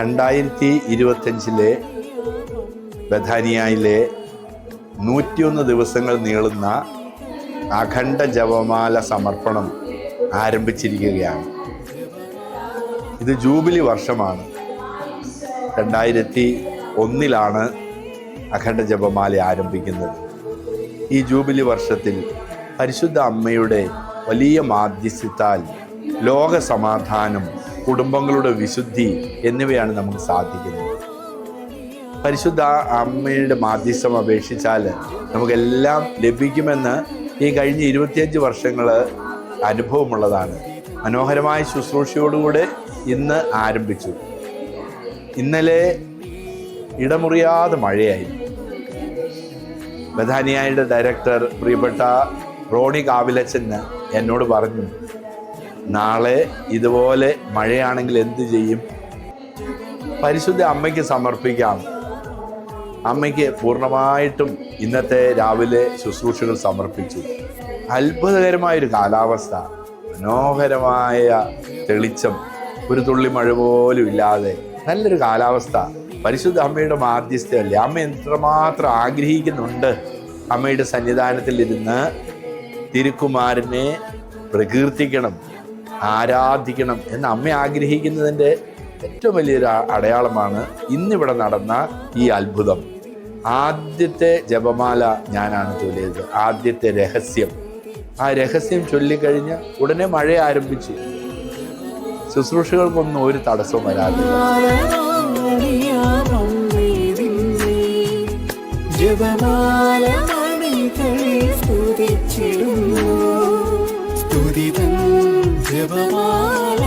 രണ്ടായിരത്തി ഇരുപത്തഞ്ചിലെ ബഥാനിയയിലെ നൂറ്റിയൊന്ന് ദിവസങ്ങൾ നീളുന്ന അഖണ്ഡ ജപമാല സമർപ്പണം ആരംഭിച്ചിരിക്കുകയാണ്. ഇത് ജൂബിലി വർഷമാണ്. രണ്ടായിരത്തി ഒന്നിലാണ് അഖണ്ഡ ജപമാല ആരംഭിക്കുന്നത്. ഈ ജൂബിലി വർഷത്തിൽ പരിശുദ്ധ അമ്മയുടെ വലിയ മാധ്യസ്ഥത്താൽ ലോക സമാധാനം കുടുംബങ്ങളുടെ വിശുദ്ധി എന്നിവയാണ് നമുക്ക് സാധിക്കുന്നത്. പരിശുദ്ധ അമ്മയുടെ മാധ്യസ്ഥം അപേക്ഷിച്ചാൽ നമുക്കെല്ലാം ലഭിക്കുമെന്ന് ഈ കഴിഞ്ഞ ഇരുപത്തിയഞ്ച് വർഷങ്ങൾ അനുഭവമുള്ളതാണ്. മനോഹരമായ ശുശ്രൂഷയോടുകൂടെ ഇന്ന് ആരംഭിച്ചു. ഇന്നലെ ഇടമുറിയാതെ മഴയായിരുന്നു ബഥാനിയായുടെ ഡയറക്ടർ പ്രിയപ്പെട്ട റോണി കാവിലച്ചന് എന്നോട് പറഞ്ഞു നാളെ ഇതുപോലെ മഴയാണെങ്കിൽ എന്ത് ചെയ്യും? പരിശുദ്ധ അമ്മയ്ക്ക് സമർപ്പിക്കാം. അമ്മയ്ക്ക് പൂർണമായിട്ടും ഇന്നത്തെ രാവിലെ ശുശ്രൂഷകൾ സമർപ്പിച്ചു. അത്ഭുതകരമായൊരു കാലാവസ്ഥ. മനോഹരമായ തെളിച്ചം. ഒരു തുള്ളി മഴ പോലും ഇല്ലാതെ. നല്ലൊരു കാലാവസ്ഥ. പരിശുദ്ധ അമ്മയുടെ മാധ്യസ്ഥയല്ലേ? അമ്മ എത്രമാത്രം ആഗ്രഹിക്കുന്നുണ്ട്? അമ്മയുടെ സന്നിധാനത്തിൽ ഇരുന്ന് തിരുക്കുമാരനെ പ്രകീർത്തിക്കണം. ആരാധിക്കണം എന്ന് അമ്മ ആഗ്രഹിക്കുന്നതിന്റെ ഏറ്റവും വലിയൊരു അടയാളമാണ് ഇന്നിവിടെ നടന്ന ഈ അത്ഭുതം. ആദ്യത്തെ ജപമാല ഞാനാണ് ചൊല്ലിയത്. ആദ്യത്തെ രഹസ്യം. ആ രഹസ്യം ചൊല്ലിക്കഴിഞ്ഞ് ഉടനെ മഴ ആരംഭിച്ചു. ശുശ്രൂഷകൾക്കൊന്നും ഒരു തടസ്സവും വരാതെ. ജപമാല സ്തുതിച്ചിടുന്നു. സ്തുതിതൻ ജപമാല.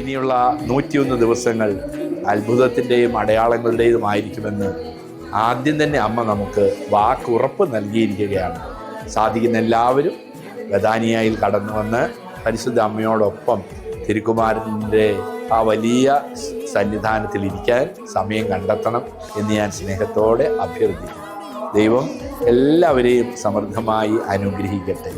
ഇനിയുള്ള നൂറ്റിയൊന്ന് ദിവസങ്ങൾ അത്ഭുതത്തിന്റെയും അടയാളങ്ങളുടേതുമായിരിക്കുമെന്ന് ആദ്യം തന്നെ അമ്മ നമുക്ക് വാക്കുറപ്പ് നൽകിയിരിക്കുകയാണ് സാധിക്കുന്ന എല്ലാവരും ബദാനിയായിൽ കടന്നു വന്ന് പരിശുദ്ധ അമ്മയോടൊപ്പം തിരുക്കുമാരന്റെ ആ വലിയ സന്നിധാനത്തിൽ ഇരിക്കാൻ സമയം കണ്ടെത്തണം എന്ന് ഞാൻ സ്നേഹത്തോടെ അഭ്യർത്ഥിക്കുന്നു. ദൈവം എല്ലാവരെയും സമൃദ്ധമായി അനുഗ്രഹിക്കട്ടെ.